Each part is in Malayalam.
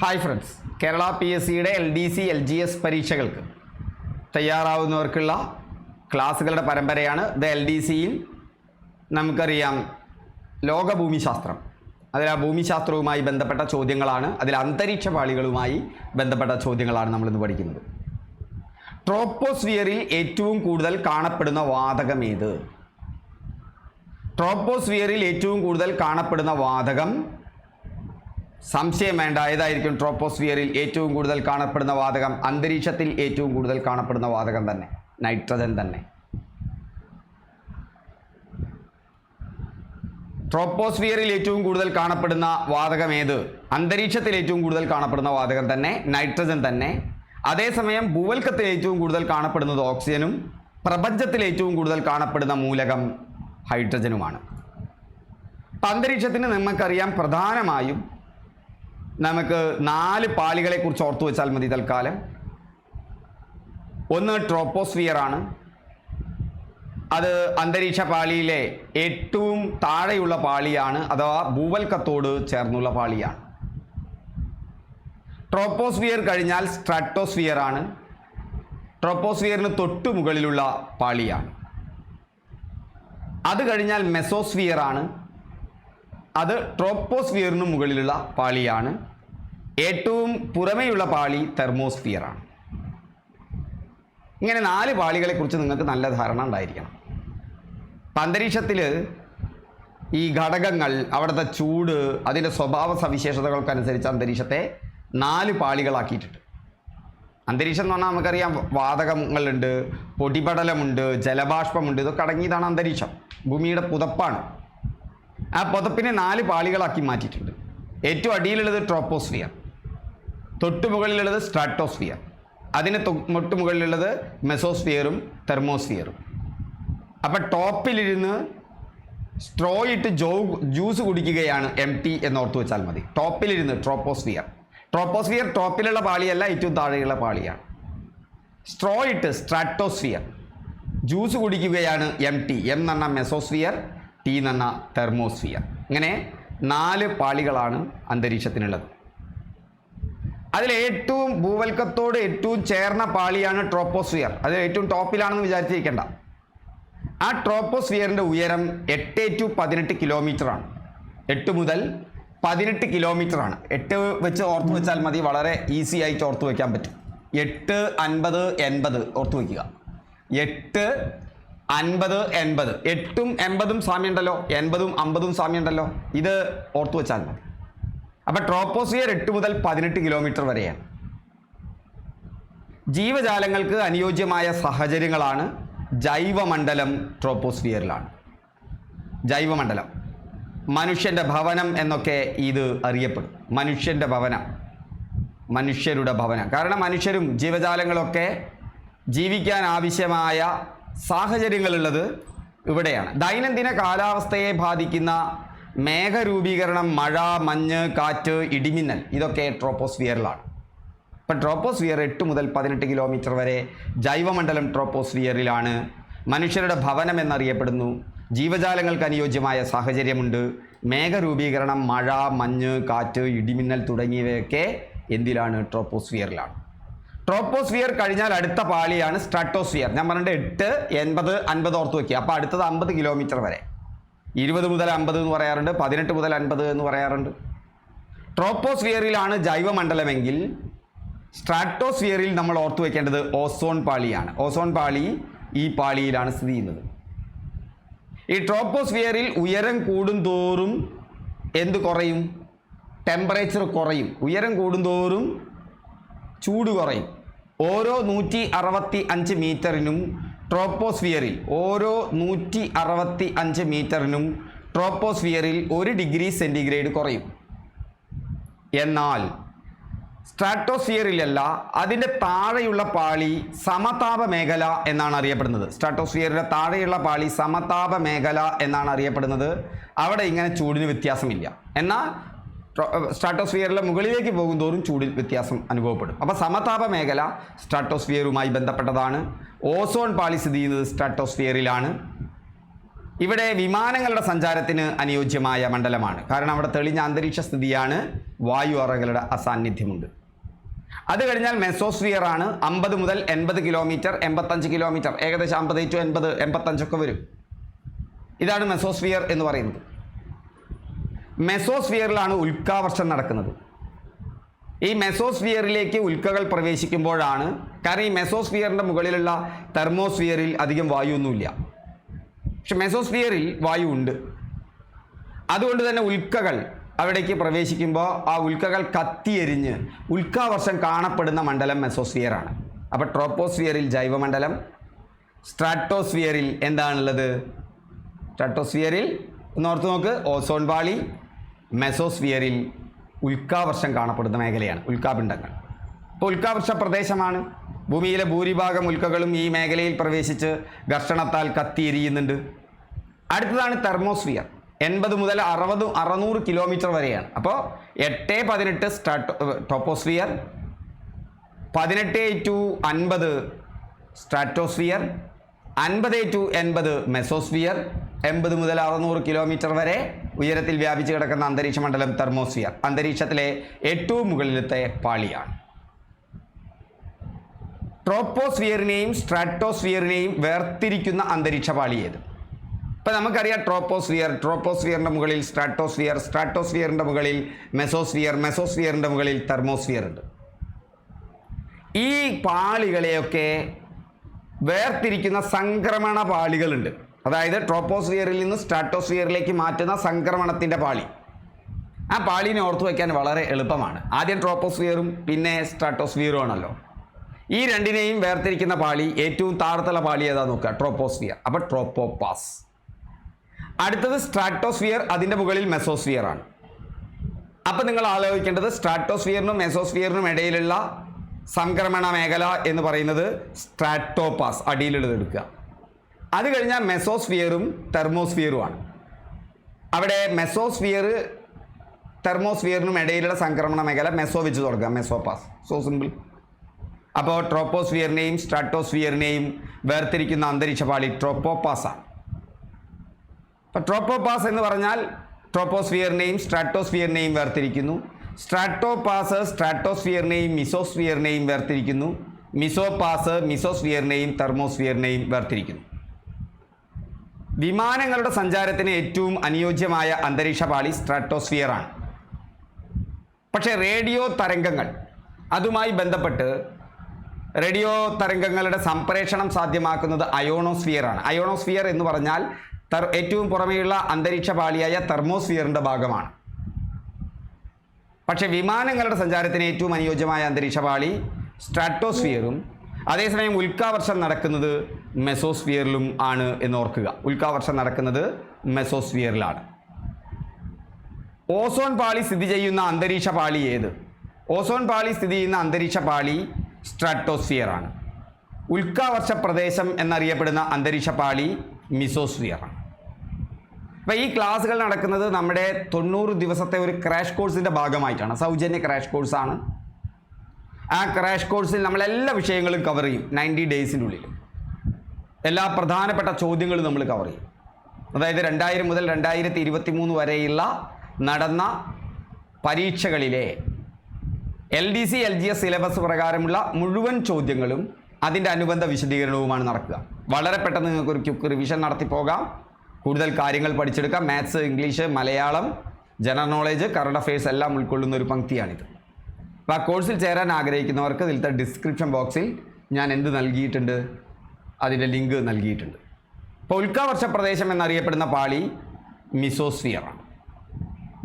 Hi friends Kerala P S സിയുടെ L D C L G S പരീക്ഷകൾക്ക് തയ്യാറാവുന്നവർക്കുള്ള ക്ലാസ്സുകളുടെ പരമ്പരയാണ് ദ എൽ ഡി സിയിൽ നമുക്കറിയാം ലോകഭൂമിശാസ്ത്രം. അതിൽ ആ ഭൂമിശാസ്ത്രവുമായി ബന്ധപ്പെട്ട ചോദ്യങ്ങളാണ്. അതിൽ അന്തരീക്ഷ പാളികളുമായി ബന്ധപ്പെട്ട ചോദ്യങ്ങളാണ് നമ്മളിന്ന് പഠിക്കുന്നത്. ട്രോപ്പോസ്ഫിയറിൽ ഏറ്റവും കൂടുതൽ കാണപ്പെടുന്ന വാതകം ഏത്? ട്രോപ്പോസ്ഫിയറിൽ ഏറ്റവും കൂടുതൽ കാണപ്പെടുന്ന വാതകം സംശയം വേണ്ട. ഏതായിരിക്കും ട്രോപ്പോസ്ഫിയറിൽ ഏറ്റവും കൂടുതൽ കാണപ്പെടുന്ന വാതകം? അന്തരീക്ഷത്തിൽ ഏറ്റവും കൂടുതൽ കാണപ്പെടുന്ന വാതകം തന്നെ. നൈട്രജൻ തന്നെ. ട്രോപ്പോസ്ഫിയറിൽ ഏറ്റവും കൂടുതൽ കാണപ്പെടുന്ന വാതകം ഏത്? അന്തരീക്ഷത്തിൽ ഏറ്റവും കൂടുതൽ കാണപ്പെടുന്ന വാതകം തന്നെ നൈട്രജൻ തന്നെ. അതേസമയം ഭൂവൽക്കത്തിൽ ഏറ്റവും കൂടുതൽ കാണപ്പെടുന്നത് ഓക്സിജനും പ്രപഞ്ചത്തിൽ ഏറ്റവും കൂടുതൽ കാണപ്പെടുന്ന മൂലകം ഹൈഡ്രജനുമാണ്. അന്തരീക്ഷത്തിന് നമുക്കറിയാം പ്രധാനമായും നമുക്ക് നാല് പാളികളെ കുറിച്ച് ഓർത്തു വെച്ചാൽ മതി തൽക്കാലം. ഒന്ന് ട്രോപ്പോസ്ഫിയർ ആണ്. അത് അന്തരീക്ഷ പാളിയിലെ ഏറ്റവും താഴെയുള്ള പാളിയാണ് അഥവാ ഭൂവൽക്കത്തോട് ചേർന്നുള്ള പാളിയാണ്. ട്രോപ്പോസ്ഫിയർ കഴിഞ്ഞാൽ സ്ട്രാറ്റോസ്ഫിയർ ആണ്. ട്രോപ്പോസ്ഫിയറിന് തൊട്ടു മുകളിലുള്ള പാളിയാണ്. അത് കഴിഞ്ഞാൽ മെസോസ്ഫിയർ ആണ്. അത് ട്രോപ്പോസ്ഫിയറിന് മുകളിലുള്ള പാളിയാണ്. ഏറ്റവും പുറമേയുള്ള പാളി തെർമോസ്ഫിയർ ആണ്. ഇങ്ങനെ നാല് പാളികളെ കുറിച്ച് നിങ്ങൾക്ക് നല്ല ധാരണ ഉണ്ടായിരിക്കണം. അന്തരീക്ഷത്തിൽ ഈ ഘടകങ്ങൾ അവിടുത്തെ ചൂട് അതിന്റെ സ്വഭാവ സവിശേഷതകൾക്കനുസരിച്ച് അന്തരീക്ഷത്തെ നാല് പാളികളാക്കിയിട്ടുണ്ട്. അന്തരീക്ഷം എന്ന് പറഞ്ഞാൽ നമുക്കറിയാം വാതകങ്ങളുണ്ട് പൊടിപടലമുണ്ട് ജലബാഷ്പമുണ്ട് ഇതൊക്കെ അടങ്ങിയതാണ് അന്തരീക്ഷം. ഭൂമിയുടെ പുതപ്പാണ്. ആ പുതപ്പിനെ നാല് പാളികളാക്കി മാറ്റിയിട്ടുണ്ട്. ഏറ്റവും അടിയിലുള്ളത് ട്രോപ്പോസ്ഫിയർ. തൊട്ടു മുകളിലുള്ളത് സ്ട്രാറ്റോസ്ഫിയർ. അതിന് തൊട്ട് മുകളിലുള്ളത് മെസോസ്ഫിയറും തെർമോസ്ഫിയറും. അപ്പം ടോപ്പിലിരുന്ന് സ്ട്രോ ഇട്ട് ജോ ജ്യൂസ് കുടിക്കുകയാണ് എം ടി എന്നോർത്ത് വെച്ചാൽ മതി. ടോപ്പിലിരുന്ന് ട്രോപ്പോസ്ഫിയർ. ട്രോപ്പോസ്ഫിയർ ടോപ്പിലുള്ള പാളിയല്ല ഏറ്റവും താഴെയുള്ള പാളിയാണ്. സ്ട്രോ ഇട്ട് സ്ട്രാറ്റോസ്ഫിയർ. ജ്യൂസ് കുടിക്കുകയാണ് എം ടി. എം എന്ന മെസോസ്ഫിയർ ടി എന്ന തെർമോസ്ഫിയർ. ഇങ്ങനെ നാല് പാളികളാണ് അന്തരീക്ഷത്തിനുള്ളത്. അതിൽ ഏറ്റവും ഭൂവൽക്കത്തോട് ഏറ്റവും ചേർന്ന പാളിയാണ് ട്രോപ്പോസ്ഫിയർ. അത് ഏറ്റവും ടോപ്പിലാണെന്ന് വിചാരിച്ചിരിക്കേണ്ട. ആ ട്രോപ്പോസ്ഫിയറിന്റെ ഉയരം എട്ട് ടു പതിനെട്ട് കിലോമീറ്ററാണ്. എട്ട് മുതൽ പതിനെട്ട് കിലോമീറ്ററാണ്. എട്ട് വെച്ച് ഓർത്ത് വെച്ചാൽ മതി വളരെ ഈസി ആയിട്ട് ഓർത്ത് വയ്ക്കാൻ പറ്റും. എട്ട് അൻപത് എൺപത് ഓർത്ത് വയ്ക്കുക എട്ട് അൻപത് എൺപത്. എട്ടും എൺപതും സാമ്യമുണ്ടല്ലോ. എൺപതും അമ്പതും സാമ്യമുണ്ടല്ലോ. ഇത് ഓർത്ത് വെച്ചാൽ മതി. അപ്പം ട്രോപ്പോസിയർ എട്ട് മുതൽ പതിനെട്ട് കിലോമീറ്റർ വരെയാണ്. ജീവജാലങ്ങൾക്ക് അനുയോജ്യമായ സാഹചര്യങ്ങളാണ് ജൈവമണ്ഡലം ട്രോപ്പോസ്ഫിയറിലാണ് ജൈവമണ്ഡലം. മനുഷ്യന്റെ ഭവനം എന്നൊക്കെ ഇത് അറിയപ്പെടും. മനുഷ്യന്റെ ഭവനം. മനുഷ്യരുടെ ഭവനം. കാരണം മനുഷ്യരും ജീവജാലങ്ങളൊക്കെ ജീവിക്കാൻ ആവശ്യമായ സാഹചര്യങ്ങളുള്ളത് ഇവിടെയാണ്. ദൈനംദിന കാലാവസ്ഥയെ ബാധിക്കുന്ന മേഘരൂപീകരണം മഴ മഞ്ഞ് കാറ്റ് ഇടിമിന്നൽ ഇതൊക്കെ ട്രോപ്പോസ്ഫിയറിലാണ്. ഇപ്പം ട്രോപ്പോസ്ഫിയർ എട്ട് മുതൽ പതിനെട്ട് കിലോമീറ്റർ വരെ ജൈവമണ്ഡലം ട്രോപ്പോസ്ഫിയറിലാണ്. മനുഷ്യരുടെ ഭവനം എന്നറിയപ്പെടുന്നു. ജീവജാലങ്ങൾക്ക് അനുയോജ്യമായ സാഹചര്യമുണ്ട്. മേഘരൂപീകരണം മഴ മഞ്ഞ് കാറ്റ് ഇടിമിന്നൽ തുടങ്ങിയവയൊക്കെ എന്തിലാണ്? ട്രോപ്പോസ്ഫിയറിലാണ്. ട്രോപ്പോസ്ഫിയർ കഴിഞ്ഞാൽ അടുത്ത പാളിയാണ് സ്ട്രാറ്റോസ്ഫിയർ. ഞാൻ പറഞ്ഞിട്ട് എട്ട് എൺപത് അൻപത് ഓർത്ത് വയ്ക്കുക അപ്പോൾ അടുത്തത് അമ്പത് കിലോമീറ്റർ വരെ. ഇരുപത് മുതൽ അമ്പത് എന്ന് പറയാറുണ്ട് പതിനെട്ട് മുതൽ അൻപത് എന്ന് പറയാറുണ്ട്. ട്രോപ്പോസ്ഫിയറിലാണ് ജൈവമണ്ഡലമെങ്കിൽ സ്ട്രാറ്റോസ്ഫിയറിൽ നമ്മൾ ഓർത്തു വയ്ക്കേണ്ടത് ഓസോൺ പാളിയാണ്. ഓസോൺ പാളി ഈ പാളിയിലാണ് സ്ഥിതി ചെയ്യുന്നത്. ഈ ട്രോപ്പോസ്ഫിയറിൽ ഉയരം കൂടുന്തോറും എന്ത് കുറയും? ടെമ്പറേച്ചർ കുറയും. ഉയരം കൂടുന്തോറും ചൂട് കുറയും. ഓരോ നൂറ്റി അറുപത്തി അഞ്ച് മീറ്ററിനും ട്രോപ്പോസ്ഫിയറിൽ ഓരോ നൂറ്റി അറുപത്തി അഞ്ച് മീറ്ററിനും ട്രോപ്പോസ്ഫിയറിൽ ഒരു ഡിഗ്രി സെന്റിഗ്രേഡ് കുറയും. എന്നാൽ സ്ട്രാറ്റോസ്ഫിയറിലല്ല അതിന്റെ താഴെയുള്ള പാളി സമതാപ മേഖല എന്നാണ് അറിയപ്പെടുന്നത്. സ്ട്രാറ്റോസ്ഫിയറിന്റെ താഴെയുള്ള പാളി സമതാപ മേഖല എന്നാണ് അറിയപ്പെടുന്നത്. അവിടെ ഇങ്ങനെ ചൂടിന് വ്യത്യാസമില്ല. എന്നാൽ സ്ട്രാറ്റോസ്ഫിയറിലെ മുകളിലേക്ക് പോകുന്തോറും ചൂടിൽ വ്യത്യാസം അനുഭവപ്പെടും. അപ്പോൾ സമതാപ മേഖല സ്ട്രാറ്റോസ്ഫിയറുമായി ബന്ധപ്പെട്ടതാണ്. ഓസോൺ പാളി സ്ഥിതി ചെയ്യുന്നത് സ്ട്രാറ്റോസ്ഫിയറിലാണ്. ഇവിടെ വിമാനങ്ങളുടെ സഞ്ചാരത്തിന് അനുയോജ്യമായ മണ്ഡലമാണ്. കാരണം അവിടെ തെളിഞ്ഞ അന്തരീക്ഷ സ്ഥിതിയാണ് വായു അറകളുടെ അസാന്നിധ്യമുണ്ട്. അത് കഴിഞ്ഞാൽ മെസോസ്ഫിയർ ആണ് അമ്പത് മുതൽ എൺപത് കിലോമീറ്റർ എൺപത്തഞ്ച് കിലോമീറ്റർ ഏകദേശം അമ്പത് ടു എൺപത് എൺപത്തഞ്ചൊക്കെ വരും. ഇതാണ് മെസോസ്ഫിയർ എന്ന് പറയുന്നത്. മെസോസ്ഫിയറിലാണ് ഉൽക്കാവർഷം നടക്കുന്നത്. ഈ മെസോസ്ഫിയറിലേക്ക് ഉൽക്കകൾ പ്രവേശിക്കുമ്പോഴാണ് കാരണം ഈ മെസോസ്ഫിയറിന്റെ മുകളിലുള്ള തെർമോസ്ഫിയറിൽ അധികം വായുവൊന്നുമില്ല. പക്ഷെ മെസോസ്ഫിയറിൽ വായു ഉണ്ട്. അതുകൊണ്ട് തന്നെ ഉൽക്കകൾ അവിടേക്ക് പ്രവേശിക്കുമ്പോൾ ആ ഉൽക്കകൾ കത്തിയെരിഞ്ഞ് ഉൽക്കാവർഷം കാണപ്പെടുന്ന മണ്ഡലം മെസോസ്ഫിയറാണ്. അപ്പോൾ ട്രോപ്പോസ്ഫിയറിൽ ജൈവമണ്ഡലം സ്ട്രാറ്റോസ്ഫിയറിൽ എന്താണുള്ളത്? സ്ട്രാറ്റോസ്ഫിയറിൽ ഒന്ന് ഓർത്ത് നോക്ക് ഓസോൺ പാളി മെസോസ്ഫിയറിൽ ഉൽക്കാവർഷം കാണപ്പെടുന്ന മേഖലയാണ് ഉൽക്കാപിണ്ഡങ്ങൾ. അപ്പോൾ ഉൽക്കാവർഷ പ്രദേശമാണ്. ഭൂമിയിലെ ഭൂരിഭാഗം ഉൽക്കകളും ഈ മേഖലയിൽ പ്രവേശിച്ച് ഘർഷണത്താൽ കത്തിയെരിയുന്നുണ്ട്. അടുത്തതാണ് തെർമോസ്ഫിയർ. എൺപത് മുതൽ അറുപത് അറുന്നൂറ് കിലോമീറ്റർ വരെയാണ്. അപ്പോൾ എട്ട് പതിനെട്ട് സ്റ്റാർട്ട് ടോപ്പോസ്ഫിയർ പതിനെട്ട് ടു അൻപത് സ്ട്രാറ്റോസ്ഫിയർ അൻപത് ടു എൺപത് മെസോസ്ഫിയർ എൺപത് മുതൽ അറുന്നൂറ് കിലോമീറ്റർ വരെ ഉയരത്തിൽ വ്യാപിച്ചു കിടക്കുന്ന അന്തരീക്ഷ മണ്ഡലം തെർമോസ്ഫിയർ. അന്തരീക്ഷത്തിലെ ഏറ്റവും മുകളിലത്തെ പാളിയാണ്. ട്രോപ്പോസ്ഫിയറിനെയും സ്ട്രാറ്റോസ്ഫിയറിനെയും വേർതിരിക്കുന്ന അന്തരീക്ഷ പാളി ഏത്? ഇപ്പം നമുക്കറിയാം ട്രോപ്പോസ്ഫിയർ. ട്രോപ്പോസ്ഫിയറിന്റെ മുകളിൽ സ്ട്രാറ്റോസ്ഫിയർ സ്ട്രാറ്റോസ്ഫിയറിന്റെ മുകളിൽ മെസോസ്ഫിയർ മെസോസ്ഫിയറിന്റെ മുകളിൽ തെർമോസ്ഫിയർ ഉണ്ട്. ഈ പാളികളെയൊക്കെ വേർതിരിക്കുന്ന സംക്രമണ പാളികളുണ്ട്. അതായത് ട്രോപ്പോസ്ഫിയറിൽ നിന്ന് സ്ട്രാറ്റോസ്ഫിയറിലേക്ക് മാറ്റുന്ന സംക്രമണത്തിന്റെ പാളി. ആ പാളിനെ ഓർത്തു വയ്ക്കാൻ വളരെ എളുപ്പമാണ്. ആദ്യം ട്രോപ്പോസ്ഫിയറും പിന്നെ സ്ട്രാറ്റോസ്ഫിയറും ആണല്ലോ ഈ രണ്ടിനെയും വേർതിരിക്കുന്ന പാളി ഏറ്റവും താഴത്തുള്ള പാളി ഏതാ നോക്കുക? ട്രോപ്പോസ്ഫിയർ. അപ്പോൾ ട്രോപ്പോപാസ്. അടുത്തത് സ്ട്രാറ്റോസ്ഫിയർ അതിന്റെ മുകളിൽ മെസോസ്ഫിയർ ആണ്. അപ്പം നിങ്ങൾ ആലോചിക്കേണ്ടത് സ്ട്രാറ്റോസ്ഫിയറിനും മെസോസ്ഫിയറിനും ഇടയിലുള്ള സംക്രമണ മേഖല എന്ന് പറയുന്നത് സ്ട്രാറ്റോപാസ് അടിയിലുള്ളത് എടുക്കുക. അത് കഴിഞ്ഞാൽ മെസോസ്ഫിയറും തെർമോസ്ഫിയറുമാണ്. അവിടെ മെസോസ്ഫിയർ തെർമോസ്ഫിയറിനും ഇടയിലുള്ള സംക്രമണ മേഖല മെസോ വെച്ച് തുടങ്ങുക മെസോപാസ് സോ സിമ്പിൾ അപ്പോൾ ട്രോപ്പോസ്ഫിയറിനെയും സ്ട്രാറ്റോസ്ഫിയറിനെയും വേർതിരിക്കുന്ന അന്തരീക്ഷ പാളി ട്രോപ്പോപാസാണ്. അപ്പോൾ ട്രോപ്പോപാസ് എന്ന് പറഞ്ഞാൽ ട്രോപ്പോസ്ഫിയറിനെയും സ്ട്രാറ്റോസ്ഫിയറിനെയും വേർതിരിക്കുന്നു. സ്ട്രാറ്റോപാസ് സ്ട്രാറ്റോസ്ഫിയറിനെയും മിസോസ്ഫിയറിനെയും വേർതിരിക്കുന്നു. മിസോപാസ് മിസോസ്ഫിയറിനെയും തെർമോസ്ഫിയറിനെയും വേർതിരിക്കുന്നു. വിമാനങ്ങളുടെ സഞ്ചാരത്തിന് ഏറ്റവും അനുയോജ്യമായ അന്തരീക്ഷ പാളി സ്ട്രാറ്റോസ്ഫിയറാണ്. പക്ഷേ റേഡിയോ തരംഗങ്ങൾ അതുമായി ബന്ധപ്പെട്ട് റേഡിയോ തരംഗങ്ങളുടെ സംപ്രേഷണം സാധ്യമാക്കുന്നത് അയോണോസ്ഫിയറാണ്. അയോണോസ്ഫിയർ എന്ന് പറഞ്ഞാൽ തെർ ഏറ്റവും പുറമെയുള്ള അന്തരീക്ഷ പാളിയായ തെർമോസ്ഫിയറിന്റെ ഭാഗമാണ്. പക്ഷേ വിമാനങ്ങളുടെ സഞ്ചാരത്തിന് ഏറ്റവും അനുയോജ്യമായ അന്തരീക്ഷ പാളി സ്ട്രാറ്റോസ്ഫിയറും അതേസമയം ഉൽക്കാവർഷം നടക്കുന്നത് മെസോസ്ഫിയറിലും ആണ് എന്ന് ഓർക്കുക ഉൽക്കാവർഷം നടക്കുന്നത് മെസോസ്ഫിയറിലാണ്. ഓസോൺ പാളി സ്ഥിതി ചെയ്യുന്ന അന്തരീക്ഷ പാളി ഏത്? ഓസോൺ പാളി സ്ഥിതി ചെയ്യുന്ന അന്തരീക്ഷ പാളി സ്ട്രാറ്റോസ്ഫിയർ ആണ് ഉൽക്കാവർഷ പ്രദേശം എന്നറിയപ്പെടുന്ന അന്തരീക്ഷ പാളി മിസോസ്ഫിയറാണ്. അപ്പോൾ ഈ ക്ലാസ്സുകൾ നടക്കുന്നത് നമ്മുടെ തൊണ്ണൂറ് ദിവസത്തെ ഒരു ക്രാഷ് കോഴ്സിന്റെ ഭാഗമായിട്ടാണ്. സൗജന്യ ക്രാഷ് കോഴ്സാണ്. ആ ക്രാഷ് കോഴ്സിൽ നമ്മളെല്ലാ വിഷയങ്ങളും കവർ ചെയ്യും. നയന്റി ഡേയ്സിനുള്ളിൽ. എല്ലാ പ്രധാനപ്പെട്ട ചോദ്യങ്ങളും നമ്മൾ കവർ ചെയ്യും. അതായത് രണ്ടായിരം മുതൽ രണ്ടായിരത്തി ഇരുപത്തി മൂന്ന് വരെയുള്ള നടന്ന പരീക്ഷകളിലെ L D C L G S syllabus പ്രകാരമുള്ള മുഴുവൻ ചോദ്യങ്ങളും അതിന്റെ അനുബന്ധ വിശദീകരണവുമാണ് നടക്കുക. വളരെ പെട്ടെന്ന് നിങ്ങൾക്ക് ഒരു ക്യുക്ക് റിവിഷൻ നടത്തി പോകാം. കൂടുതൽ കാര്യങ്ങൾ പഠിച്ചെടുക്കാം. Maths English Malayalam general knowledge current affairs എല്ലാം ഉൾക്കൊള്ളുന്ന ഒരു പങ്ക്തിയാണിത്. അപ്പോൾ ആ കോഴ്സിൽ ചേരാൻ ആഗ്രഹിക്കുന്നവർക്ക് ഇതിലത്തെ ഡിസ്ക്രിപ്ഷൻ ബോക്സിൽ ഞാൻ എന്ത് നൽകിയിട്ടുണ്ട്? അതിന്റെ ലിങ്ക് നൽകിയിട്ടുണ്ട്. ഇപ്പോൾ ഉൽക്കാവർഷ പ്രദേശം എന്നറിയപ്പെടുന്ന പാളി മിസോസ്ഫിയറാണ്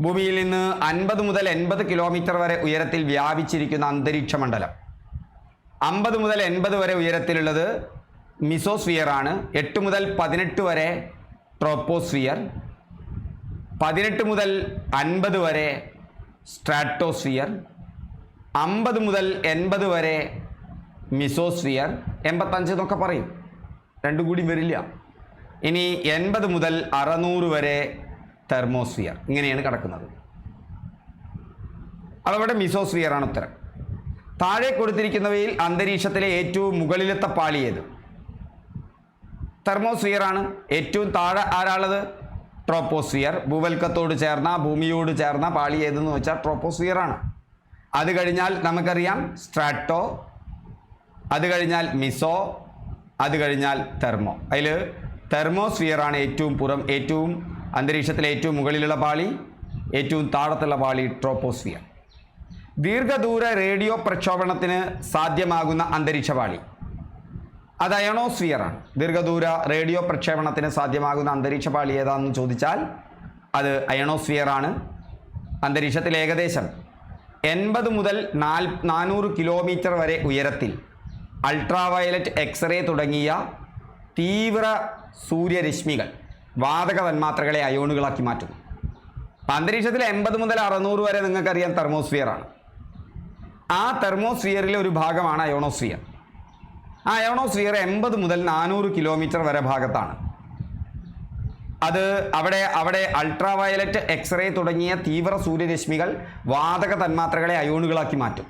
ഭൂമിയിൽ നിന്ന് അൻപത് മുതൽ എൺപത് കിലോമീറ്റർ വരെ ഉയരത്തിൽ വ്യാപിച്ചിരിക്കുന്ന അന്തരീക്ഷ മണ്ഡലം അമ്പത് മുതൽ എൺപത് വരെ ഉയരത്തിലുള്ളത് മിസോസ്ഫിയറാണ് എട്ട് മുതൽ പതിനെട്ട് വരെ ട്രോപ്പോസ്ഫിയർ. പതിനെട്ട് മുതൽ അൻപത് വരെ സ്ട്രാറ്റോസ്ഫിയർ. അമ്പത് മുതൽ എൺപത് വരെ മിസോസ്ഫിയർ. എൺപത്തഞ്ച് എന്നൊക്കെ പറയും. രണ്ടും കൂടി വരില്ല. ഇനി എൺപത് മുതൽ അറുന്നൂറ് വരെ തെർമോസ്ഫിയർ ഇങ്ങനെയാണ് കിടക്കുന്നത്. അതവിടെ മിസോസ്ഫിയർ ആണ് ഉത്തരം. താഴെ കൊടുത്തിരിക്കുന്നവയിൽ അന്തരീക്ഷത്തിലെ ഏറ്റവും മുകളിലത്തെ പാളി ഏത്? തെർമോസ്ഫിയർ ആണ്. ഏറ്റവും താഴെ ആരാളത്? ട്രോപ്പോസ്ഫിയർ. ഭൂവൽക്കത്തോട് ചേർന്ന ഭൂമിയോട് ചേർന്ന പാളി ഏതെന്ന് വെച്ചാൽ ട്രോപ്പോസ്ഫിയർ ആണ്. അത് കഴിഞ്ഞാൽ നമുക്കറിയാം സ്ട്രാറ്റോ. അത് കഴിഞ്ഞാൽ മിസോ. അത് കഴിഞ്ഞാൽ തെർമോ. അതിൽ തെർമോസ്ഫിയർ ആണ് ഏറ്റവും പുറം ഏറ്റവും അന്തരീക്ഷത്തിലെ ഏറ്റവും മുകളിലുള്ള പാളി ഏറ്റവും താഴത്തുള്ള പാളി ട്രോപ്പോസ്ഫിയർ. ദീർഘദൂര റേഡിയോ പ്രക്ഷോഭണത്തിന് സാധ്യമാകുന്ന അന്തരീക്ഷ പാളി. അത് അയണോസ്ഫിയർ ആണ്. ദീർഘദൂര റേഡിയോ പ്രക്ഷേപണത്തിന് സാധ്യമാകുന്ന അന്തരീക്ഷ പാളി ഏതാണെന്ന് ചോദിച്ചാൽ അത് അയണോസ്ഫിയർ ആണ്. അന്തരീക്ഷത്തിൽ ഏകദേശം എൺപത് മുതൽ നാൽ നാനൂറ് കിലോമീറ്റർ വരെ ഉയരത്തിൽ അൾട്രാവയലറ്റ് എക്സ്റേ തുടങ്ങിയ തീവ്ര സൂര്യരശ്മികൾ വാതക തന്മാത്രകളെ അയോണുകളാക്കി മാറ്റുന്നു. അന്തരീക്ഷത്തിൽ എൺപത് മുതൽ അറുന്നൂറ് വരെ നിങ്ങൾക്കറിയാം തെർമോസ്ഫിയർ ആണ്. ആ തെർമോസ്ഫിയറിലെ ഒരു ഭാഗമാണ് അയോണോസ്ഫിയർ. ആ അയോണോസ്ഫിയർ എൺപത് മുതൽ നാനൂറ് കിലോമീറ്റർ വരെ ഭാഗത്താണ്. അത് അവിടെ അവിടെ അൾട്രാവയലറ്റ് എക്സ്റേ തുടങ്ങിയ തീവ്ര സൂര്യരശ്മികൾ വാതക തന്മാത്രകളെ അയോണുകളാക്കി മാറ്റും.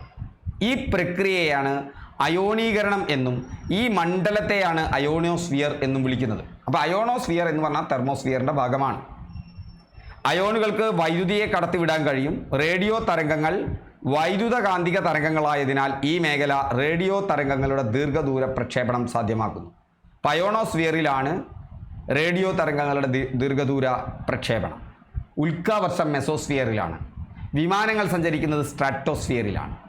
ഈ പ്രക്രിയയാണ് അയോണീകരണം എന്നും ഈ മണ്ഡലത്തെയാണ് അയോണോസ്ഫിയർ എന്നും വിളിക്കുന്നത്. അപ്പോൾ അയോണോസ്ഫിയർ എന്ന് പറഞ്ഞാൽ തെർമോസ്ഫിയറിന്റെ ഭാഗമാണ്. അയോണുകൾക്ക് വൈദ്യുതിയെ കടത്തിവിടാൻ കഴിയും. റേഡിയോ തരംഗങ്ങൾ വൈദ്യുത കാന്തിക തരംഗങ്ങളായതിനാൽ ഈ മേഖല റേഡിയോ തരംഗങ്ങളുടെ ദീർഘദൂര പ്രക്ഷേപണം സാധ്യമാക്കുന്നു. പയോണോസ്ഫിയറിലാണ് റേഡിയോ തരംഗങ്ങളുടെ ദീർഘദൂര പ്രക്ഷേപണം. ഉൽക്കാവർഷം മെസോസ്ഫിയറിലാണ്. വിമാനങ്ങൾ സഞ്ചരിക്കുന്നത് സ്ട്രാറ്റോസ്ഫിയറിലാണ്.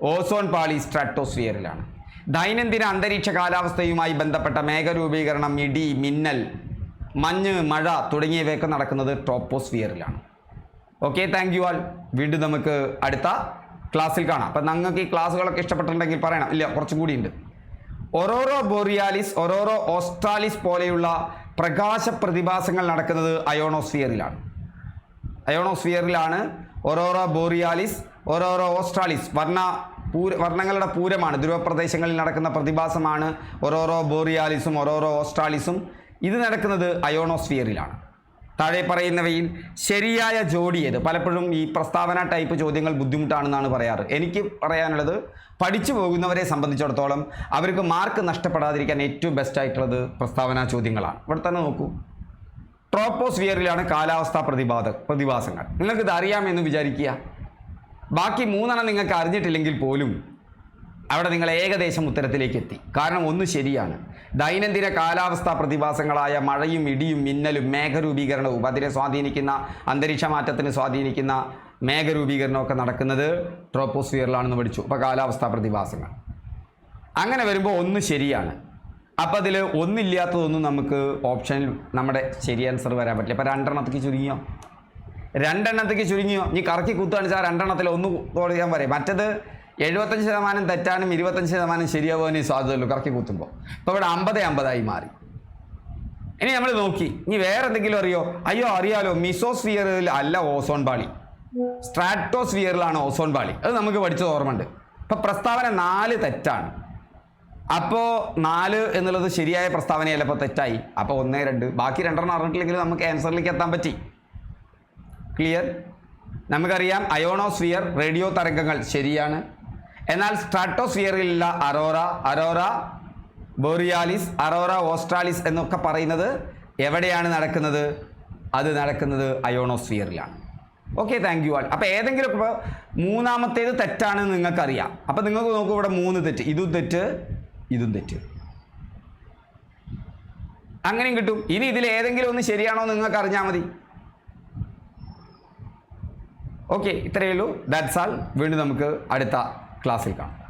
ഓസോൺ പാളി സ്ട്രാറ്റോസ്ഫിയറിലാണ്. ദൈനംദിന അന്തരീക്ഷ കാലാവസ്ഥയുമായി ബന്ധപ്പെട്ട മേഘരൂപീകരണം ഇടി മിന്നൽ മഞ്ഞ് മഴ തുടങ്ങിയവയൊക്കെ നടക്കുന്നത് ട്രോപ്പോസ്ഫിയറിലാണ്. Okay thank you all. വീണ്ടും നമുക്ക് അടുത്ത ക്ലാസ്സിൽ കാണാം. അപ്പം നിങ്ങൾക്ക് ഈ ക്ലാസ്സുകളൊക്കെ ഇഷ്ടപ്പെട്ടിട്ടുണ്ടെങ്കിൽ പറയണം. ഇല്ല കുറച്ചും ഉണ്ട്. ഒറോറോ ബോറിയാലിസ് ഒറോറോ ഓസ്ട്രാലിസ് പോലെയുള്ള പ്രകാശ പ്രതിഭാസങ്ങൾ നടക്കുന്നത് അയോണോസ്ഫിയറിലാണ്. അയോണോസ്ഫിയറിലാണ് ഒറോറോ ബോറിയാലിസ് ഒറോറോ ഓസ്ട്രാലിസ് വർണ പൂര വർണങ്ങളുടെ പൂരമാണ്. ധ്രുവപ്രദേശങ്ങളിൽ നടക്കുന്ന പ്രതിഭാസമാണ് ഓരോരോ ബോറിയാലിസും ഓരോരോ ഓസ്ട്രാലിസും. ഇത് നടക്കുന്നത് അയോണോസ്ഫിയറിലാണ്. താഴെ പറയുന്നവയിൽ ശരിയായ ജോഡി ഏത്? പലപ്പോഴും ഈ പ്രസ്താവന ടൈപ്പ് ചോദ്യങ്ങൾ ബുദ്ധിമുട്ടാണെന്നാണ് പറയാറ്. എനിക്ക് പറയാനുള്ളത് പഠിച്ചു പോകുന്നവരെ സംബന്ധിച്ചിടത്തോളം അവർക്ക് മാർക്ക് നഷ്ടപ്പെടാതിരിക്കാൻ ഏറ്റവും ബെസ്റ്റ് ആയിട്ടുള്ളത് പ്രസ്താവന ചോദ്യങ്ങളാണ്. ഇവിടെ തന്നെ നോക്കൂ. ട്രോപ്പോസ്ഫിയറിലാണ് കാലാവസ്ഥാ പ്രതിഭാത പ്രതിഭാസങ്ങൾ. നിങ്ങൾക്കിത് അറിയാമെന്ന് വിചാരിക്കുക. ബാക്കി മൂന്നെണ്ണം നിങ്ങൾക്ക് അറിഞ്ഞിട്ടില്ലെങ്കിൽ പോലും അവിടെ നിങ്ങൾ ഏകദേശം ഉത്തരത്തിലേക്ക് എത്തി കാരണം ഒന്ന് ശരിയാണ്. ദൈനംദിന കാലാവസ്ഥാ പ്രതിഭാസങ്ങളായ മഴയും ഇടിയും മിന്നലും മേഘരൂപീകരണവും അതിനെ സ്വാധീനിക്കുന്ന അന്തരീക്ഷ മാറ്റത്തിന് സ്വാധീനിക്കുന്ന മേഘരൂപീകരണമൊക്കെ നടക്കുന്നത് ട്രോപ്പോസ്ഫിയറിലാണെന്ന് പഠിച്ചു. അപ്പോൾ കാലാവസ്ഥാ പ്രതിഭാസങ്ങൾ. അങ്ങനെ വരുമ്പോൾ ഒന്ന് ശരിയാണ്. അപ്പോൾ അതിൽ ഒന്നില്ലാത്തതൊന്നും നമുക്ക് ഓപ്ഷനിൽ നമ്മുടെ ശരി ആൻസർ വരാൻ പറ്റില്ല. അപ്പോൾ രണ്ടെണ്ണത്തേക്ക് ചുരുങ്ങിയോ? രണ്ടെണ്ണത്തേക്ക് ചുരുങ്ങിയോ? നീ കറക്കി കുത്തുകയാണ് സാർ രണ്ടെണ്ണത്തിൽ ഒന്ന് ഞാൻ പറയും. മറ്റത് എഴുപത്തഞ്ച് ശതമാനം തെറ്റാനും ഇരുപത്തഞ്ച് ശതമാനം ശരിയാവാനും സാധ്യതയുള്ളൂ. കറക്കി കുത്തുമ്പോൾ അപ്പോൾ ഇവിടെ അമ്പത് അമ്പതായി മാറി. ഇനി നമ്മൾ നോക്കി. ഇനി വേറെ എന്തെങ്കിലും അറിയോ? അയ്യോ അറിയാലോ. മിസോസ്ഫിയറിൽ അല്ല ഓസോൺ പാളി. സ്ട്രാറ്റോസ്ഫിയറിലാണ് ഓസോൺ പാളി. അത് നമുക്ക് പഠിച്ചത് ഓർമ്മയുണ്ട്. ഇപ്പം പ്രസ്താവന നാല് തെറ്റാണ്. അപ്പോൾ നാല് എന്നുള്ളത് ശരിയായ പ്രസ്താവനയല്ല ഇപ്പോൾ തെറ്റായി. അപ്പോൾ ഒന്ന് രണ്ട്. ബാക്കി രണ്ടെണ്ണം അറിഞ്ഞിട്ടില്ലെങ്കിൽ നമുക്ക് ആൻസറിലേക്ക് എത്താൻ പറ്റി. ക്ലിയർ നമുക്കറിയാം അയോണോസ്ഫിയർ റേഡിയോ തരംഗങ്ങൾ ശരിയാണ്. എന്നാൽ സ്ട്രാറ്റോസ്ഫിയറിലുള്ള aurora aurora borealis aurora australis എന്നൊക്കെ പറയുന്നത് എവിടെയാണ് നടക്കുന്നത്? അത് നടക്കുന്നത് അയോണോസ്ഫിയറിലാണ് ഓക്കെ താങ്ക് യു ആൾ അപ്പോൾ ഏതെങ്കിലും ഇപ്പോൾ മൂന്നാമത്തേത് തെറ്റാണെന്ന് നിങ്ങൾക്കറിയാം. അപ്പോൾ നിങ്ങൾക്ക് നോക്കൂ ഇവിടെ മൂന്ന് തെറ്റ്. ഇതും തെറ്റ് ഇതും തെറ്റ്. അങ്ങനെയും കിട്ടും. ഇനി ഇതിൽ ഏതെങ്കിലും ഒന്ന് ശരിയാണോ നിങ്ങൾക്ക് അറിഞ്ഞാൽ മതി. ഓക്കെ ഇത്രയേ ഉള്ളൂ. ദാറ്റ്സ് ആൾ വീണ്ടും നമുക്ക് അടുത്ത ക്ലാസ്സിൽ കാണാം.